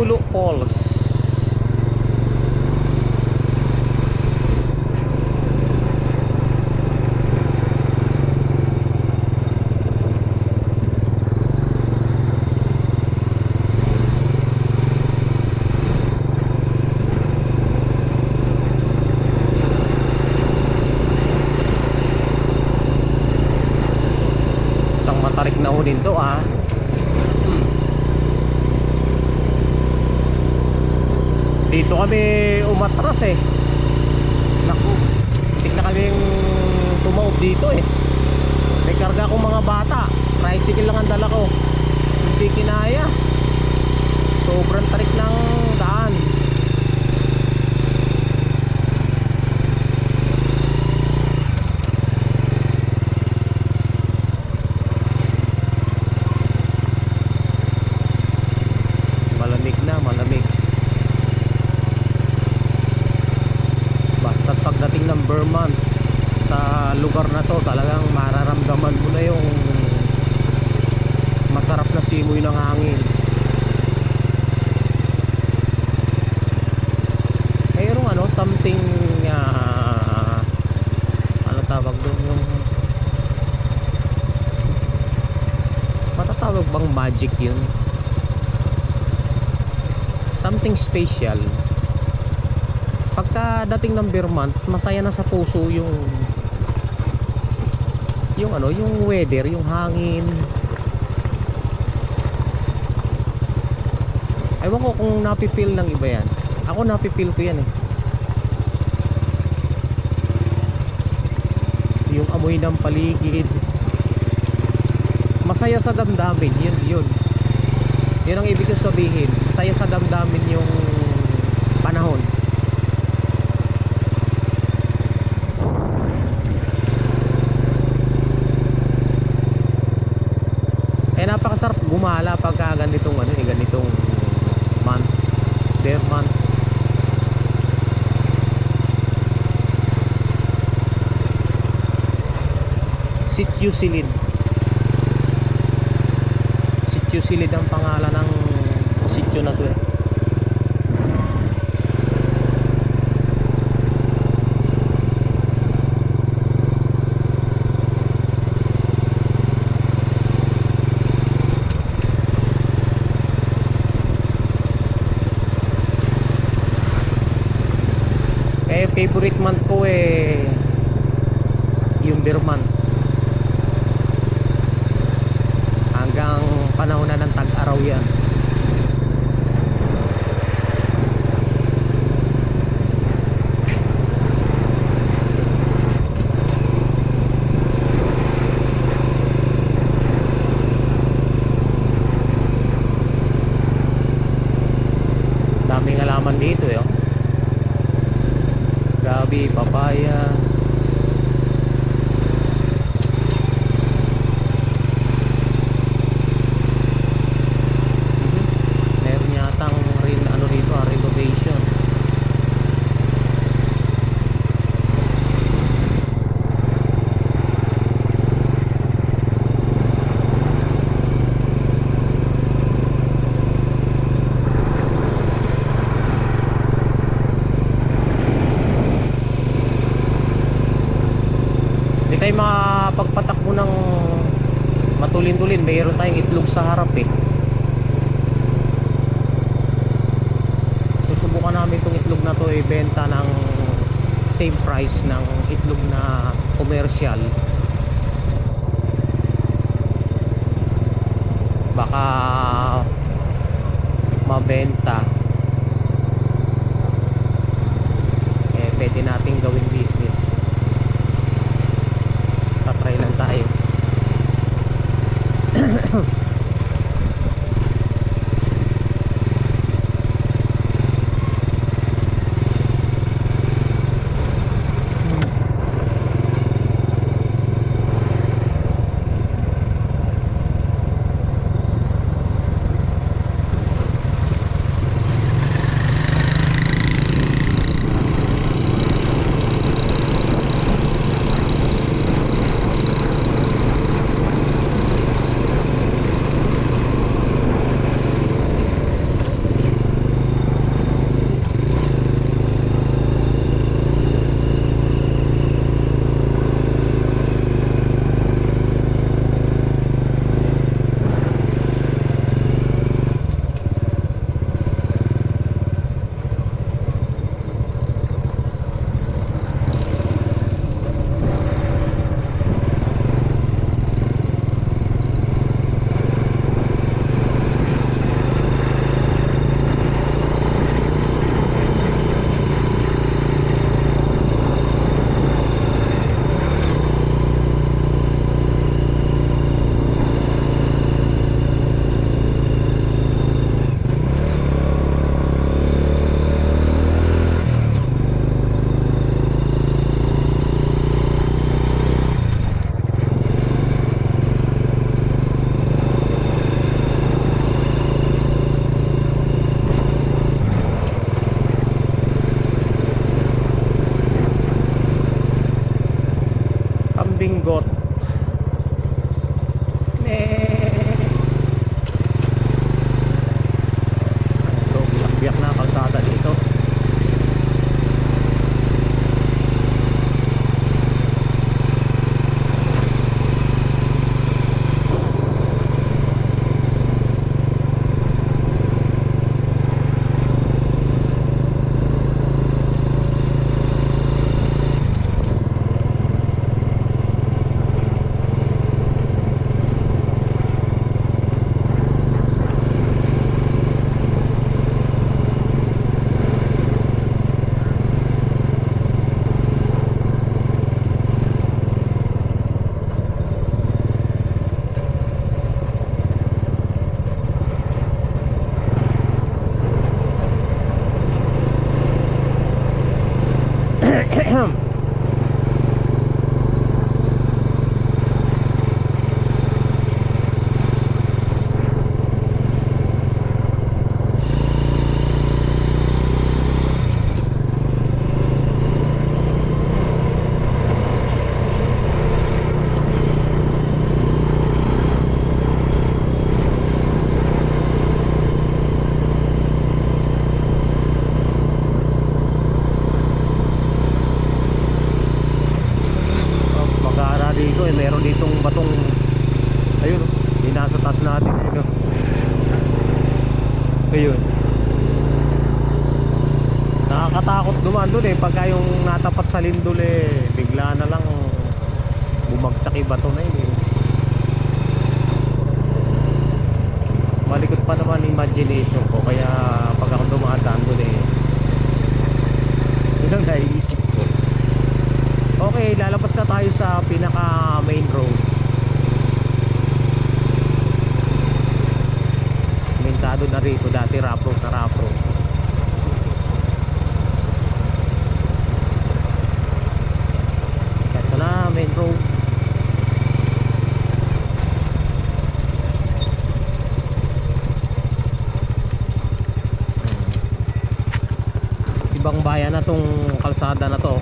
Falls. Isang matarik na ho din ah. Dito kami umatras eh. Naku, na kaming tumaob dito eh. May karga akong mga bata. Tricycle lang ang dala ko. Hindi kinaya. Sobrang tarik ng daan. Malamig na, malamig. Basta pagdating ng Vermont sa lugar na to, talagang mararamdaman mo na yung simoy ng hangin. Mayroong ano, something ah, ano tawag doon yung matatawag bang magic yun? something special pagka dating ng Vermont masaya na sa puso yung yung ano yung weather yung hangin ewan ko kung napipil ng iba yan. Ako napipil ko yan eh. Yung amoy ng paligid. Masaya sa damdamin yun yun. Yun ang ibig kong sabihin. Masaya sa damdamin yung panahon. Eh napakasarap gumala pagka ganitong ano eh ganitong bear month Sitio Silid Sitio Silid ang pangalan ng sitio na to eh. Eh favorite month ko eh yung beer month. Hanggang panahon na ng tag-araw yan. daming halaman dito eh oh. Gabi, papaya tayo makapagpatakbo ng matulin-tulin. Mayroon tayong itlog sa harap eh. Susubukan namin itong itlog na to ibenta ng same price ng itlog na commercial. Baka mabenta. Eh, pwede nating gawing business Huh. Oh, Magkara dito eh, batong ayun, oh, yung nasa taas natin ayun. oh. Ayun. Nakakatakot dumaan doon eh pagka yung natapat sa lindol eh bigla na lang bumagsak yung bato na eh. Malikot pa naman imagination ko kaya pag ako dumadaan doon eh yun ang naiisip ko. Okay, lalabas na tayo sa pinaka main road. Rito, dati rough road na rough road. Na, main road. Ibang bayan na tong kalsada na to.